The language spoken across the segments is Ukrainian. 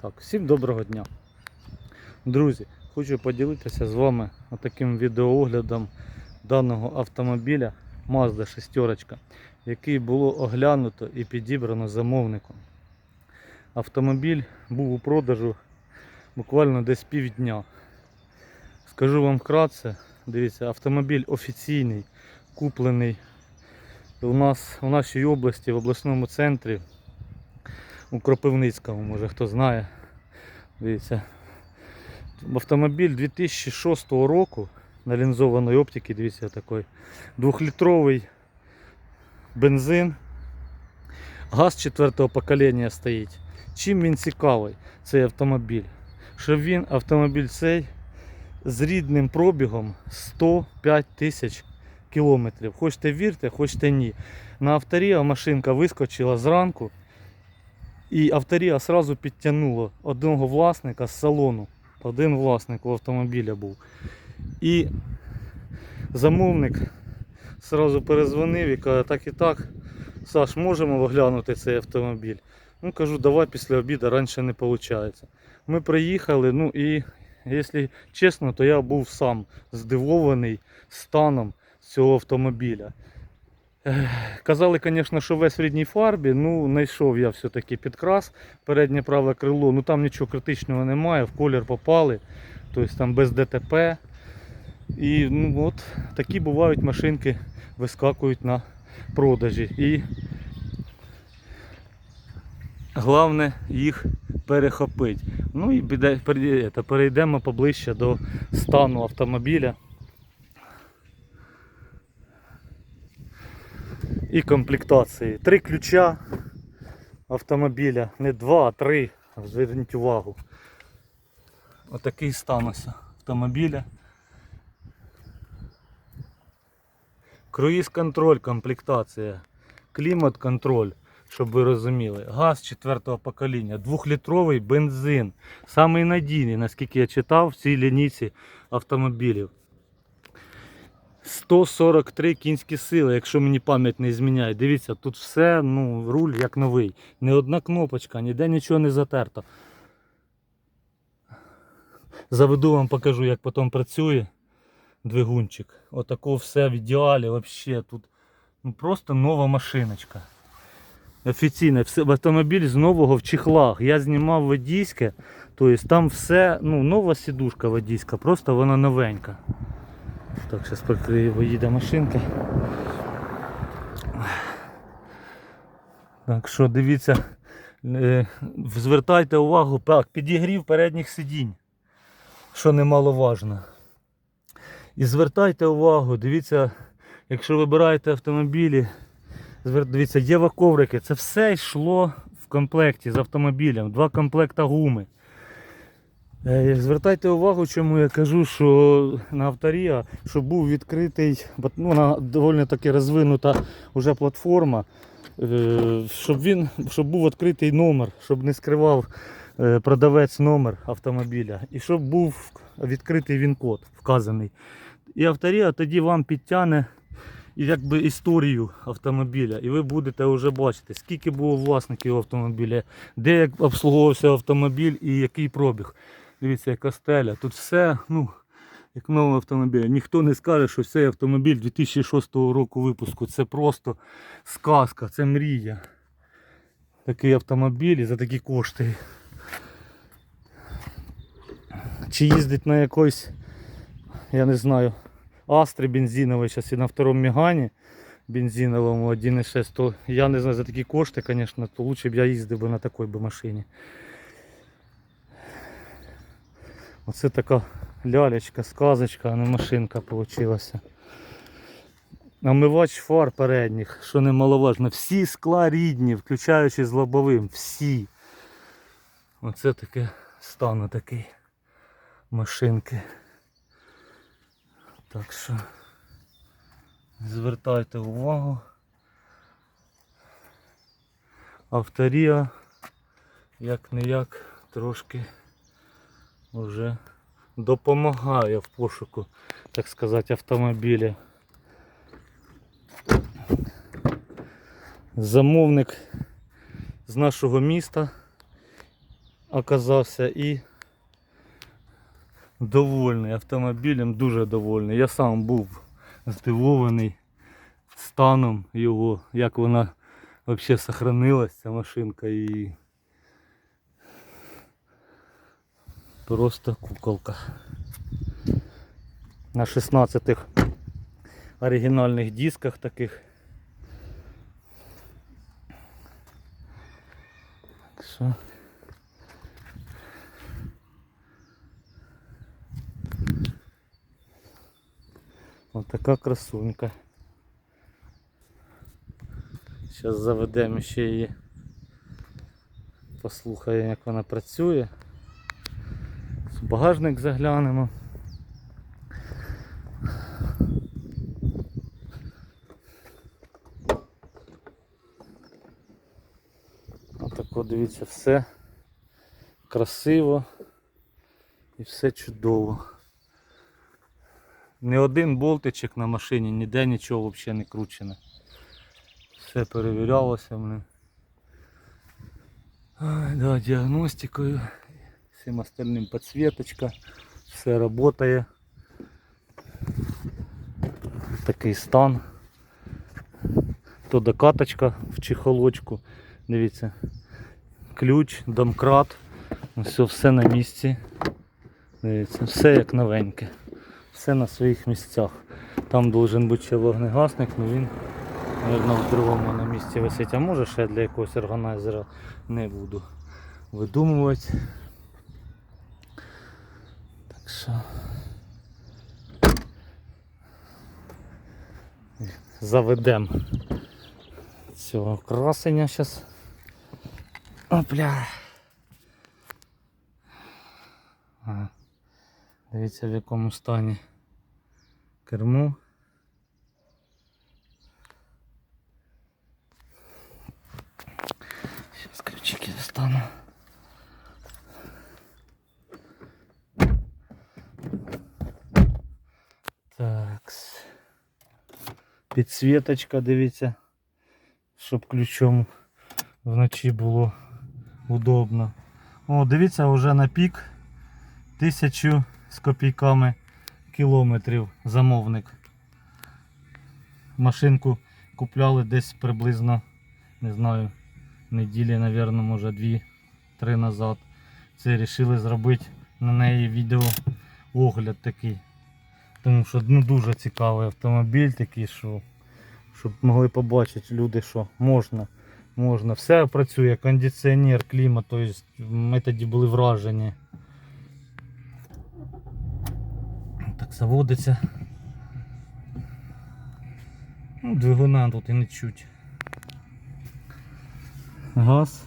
Так, всім доброго дня. Друзі, хочу поділитися з вами таким відеооглядом даного автомобіля Mazda 6, який було оглянуто і підібрано замовником. Автомобіль був у продажу буквально десь півдня. Скажу вам вкратце, дивіться, автомобіль офіційний, куплений у нас у нашій області, в обласному центрі у Кропивницькому, може хто знає. Дивіться. Автомобіль 2006 року на лінзованої оптики, дивіться, такий двохлітровий бензин. Газ четвертого покоління стоїть. Чим він цікавий, цей автомобіль? Що він автомобіль цей з рідним пробігом 105 тисяч кілометрів. Хочете вірте, хочете ні. На авторія машинка вискочила зранку. І авторія одразу підтягнула одного власника з салону. Один власник у автомобіля був. І замовник одразу перезвонив і каже, так і так, Саш, можемо оглянути цей автомобіль. Ну кажу, давай після обіду раніше не виходить. Ми приїхали, ну і якщо чесно, то я був сам здивований станом цього автомобіля. Казали, звісно, що весь в рідній фарбі, ну знайшов я все-таки підкрас, переднє праве крило, ну там нічого критичного немає, в колір попали, тобто там без ДТП. І ну, от такі бувають машинки, вискакують на продажі. І головне їх перехопити. Ну і перейдемо поближче до стану автомобіля. І комплектації. Три ключа автомобіля, не два, а три. Зверніть увагу. Отакий стан автомобіля. Круїз контроль, комплектація, клімат контроль, щоб ви розуміли. Газ четвертого покоління, двохлітровий бензин. Самий надійний, наскільки я читав, в цій лінійці автомобілів. 143 кінські сили, якщо мені пам'ять не зміняє. Дивіться, тут все, ну, руль як новий. Не одна кнопочка, ніде нічого не затерто. Заведу вам покажу, як потім працює двигунчик. Отако все в ідеалі взагалі. Тут ну, просто нова машиночка. Офіційно, автомобіль з нового в чехлах. Я знімав водійське, тобто там все, ну, нова сідушка водійська, просто вона новенька. Так, зараз прикрию, бо їде машинка. Так що дивіться, е, звертайте увагу, так, підігрів передніх сидінь, що немаловажно. І звертайте увагу, дивіться, якщо вибираєте автомобілі, дивіться, є коврики, це все йшло в комплекті з автомобілем, два комплекта гуми. Е, Звертайте увагу, чому я кажу, що на авторія, щоб був відкритий, ну, вона доволі таки розвинута вже платформа, е, щоб він щоб був відкритий номер, щоб не скривав е, продавець номер автомобіля, і щоб був відкритий він-код вказаний. І авторія тоді вам підтягне якби історію автомобіля, і ви будете вже бачити, скільки було власників автомобіля, де обслуговувався автомобіль і який пробіг. Дивіться, яка стеля. Тут все, ну, як новий автомобіль. Ніхто не скаже, що цей автомобіль 2006 року випуску. Це просто сказка, це мрія. Такий автомобіль і за такі кошти. Чи їздить на якойсь, я не знаю, Астри бензиновій, зараз і на второму Мігані бензиновому 1.6, то я не знаю за такі кошти, звісно, то лучше б я їздив би на такій би машині. Оце така лялечка, сказочка, а не машинка вийшла. Омивач фар передніх, що немаловажно. Всі скла рідні, включаючи з лобовим. Всі. Оце таке стан такий машинки. Так що звертайте увагу. Авторія як не як трошки вже допомагає в пошуку, так сказати, автомобіля. Замовник з нашого міста оказався і довольний автомобілем, дуже довольний. Я сам був здивований станом його, як вона взагалі сохранилась, ця машинка і просто куколка. На 16 оригінальних дисках таких. Так що Ось така красунька. Зараз заведемо ще її. Послухаємо як вона працює. В багажник заглянемо. Отако дивіться все красиво і все чудово. Не один болтичок на машині, ніде нічого взагалі не кручене. Все перевірялося мене. Да, діагностикою, всім остальним підсвіточка, все працює. Такий стан. То докаточка в чехолочку. Дивіться. Ключ, домкрат. Все, все на місці. Дивіться, все як новеньке. Все на своїх місцях. Там должен бути ще вогнегасник, але він, мабуть, в другому на місці висить. А може ще для якогось органайзера не буду видумувати. Що. Заведемо цього красення зараз. Опля. Ага. Дивіться в якому стані кермо. Зараз ключики достану. Підсвіточка, дивіться, щоб ключом вночі було удобно. О, дивіться, вже на пік тисячу з копійками кілометрів замовник. Машинку купляли десь приблизно, не знаю, неділі, мабуть, може 2-3 назад. Це вирішили зробити на неї відео огляд такий. Тому що ну, дуже цікавий автомобіль такий, що щоб могли побачити люди, що можна. Можна. Все працює, кондиціонер, клімат, тобто ми тоді були вражені. Так заводиться. Ну, двигуна тут і не чуть. Газ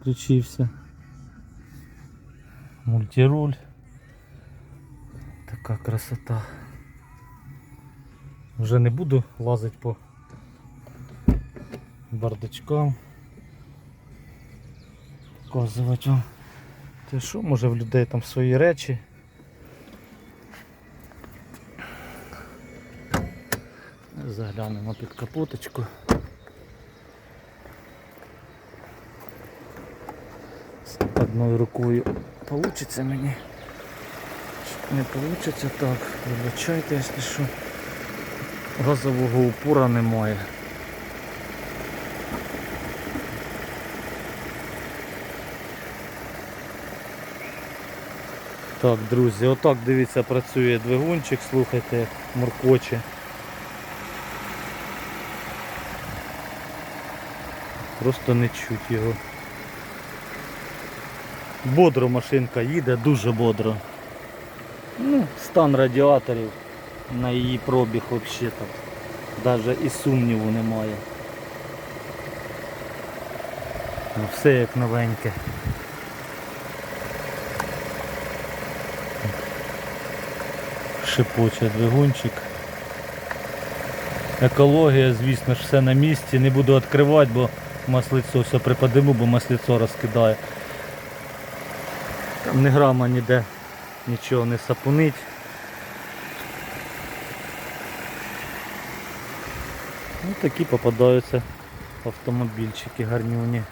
включився. Мультируль. Така красота. Вже не буду лазити по бардачкам. Показувати вам. Те що, може в людей там свої речі. Заглянемо під капоточку. З одною рукою получиться мені. Не получиться так. Вибачайте, якщо що. Газового упора немає. Так, друзі, отак дивіться, працює двигунчик, слухайте, моркоче. Просто не чуть його. Бодро машинка їде, дуже бодро. Ну, стан радіаторів на її пробіг взагалі там. Навіть і сумніву немає. Ну, Все як новеньке. Шипоче двигунчик. Екологія, звісно ж, все на місці. Не буду відкривати, бо маслицо все припадемо, бо маслицо розкидає. Там не грама ніде нічого не сапунить. Ну такі попадаються автомобільчики гарнюні.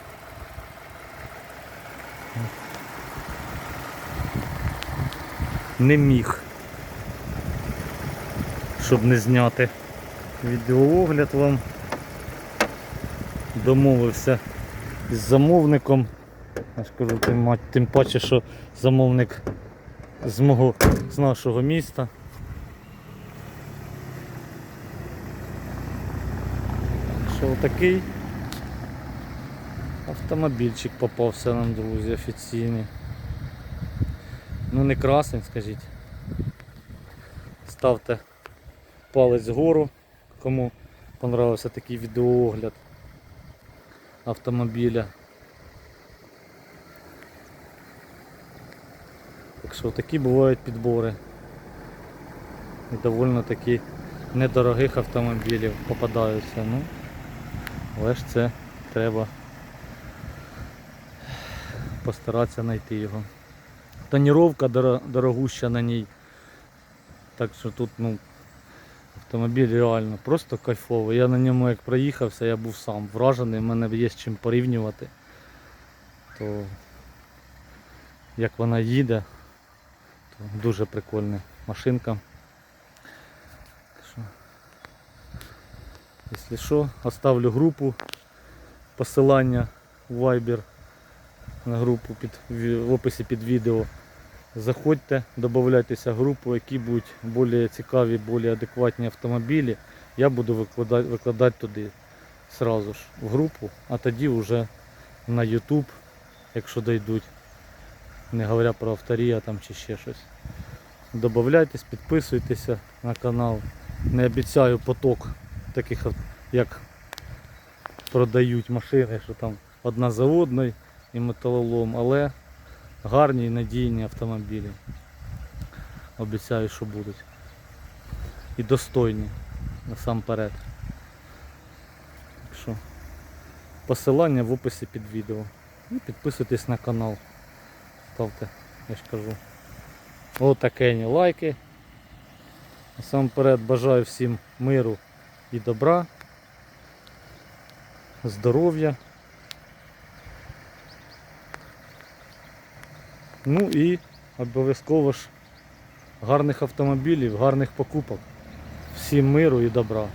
не міг, щоб не зняти відеоогляд вам. Домовився із замовником. Я ж кажу, тим паче, що замовник з мого з нашого міста. Що такий автомобільчик попався нам, друзі, офіційний. Ну не красень, скажіть. Ставте палець вгору, кому понравився такий відеоогляд автомобіля. Так що такі бувають підбори. І довольно таки недорогих автомобілів попадаються. Ну, але ж це треба постаратися знайти його. Тоніровка дорогуща на ній. Так що тут ну, автомобіль реально просто кайфовий. Я на ньому як проїхався, я був сам вражений, в мене є з чим порівнювати. То як вона їде, дуже прикольна машинка. Якщо що, оставлю групу посилання в Viber на групу під, в описі під відео. Заходьте, додавайтеся в групу, які будуть більш цікаві, більш адекватні автомобілі. Я буду викладати, викладати туди сразу ж в групу, а тоді вже на YouTube, якщо дійдуть. Не говоря про авторія там чи ще щось. Добавляйтесь, підписуйтеся на канал. Не обіцяю поток таких, як продають машини, що там одна за і металолом, але гарні і надійні автомобілі. Обіцяю, що будуть. І достойні насамперед. Що посилання в описі під відео. І підписуйтесь на канал. Ставте, я ж кажу. Отакені лайки. Насамперед бажаю всім миру і добра, здоров'я. Ну і обов'язково ж гарних автомобілів, гарних покупок. Всім миру і добра.